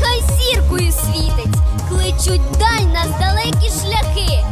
хай зіркою світить, кличуть даль нас далекі шляхи.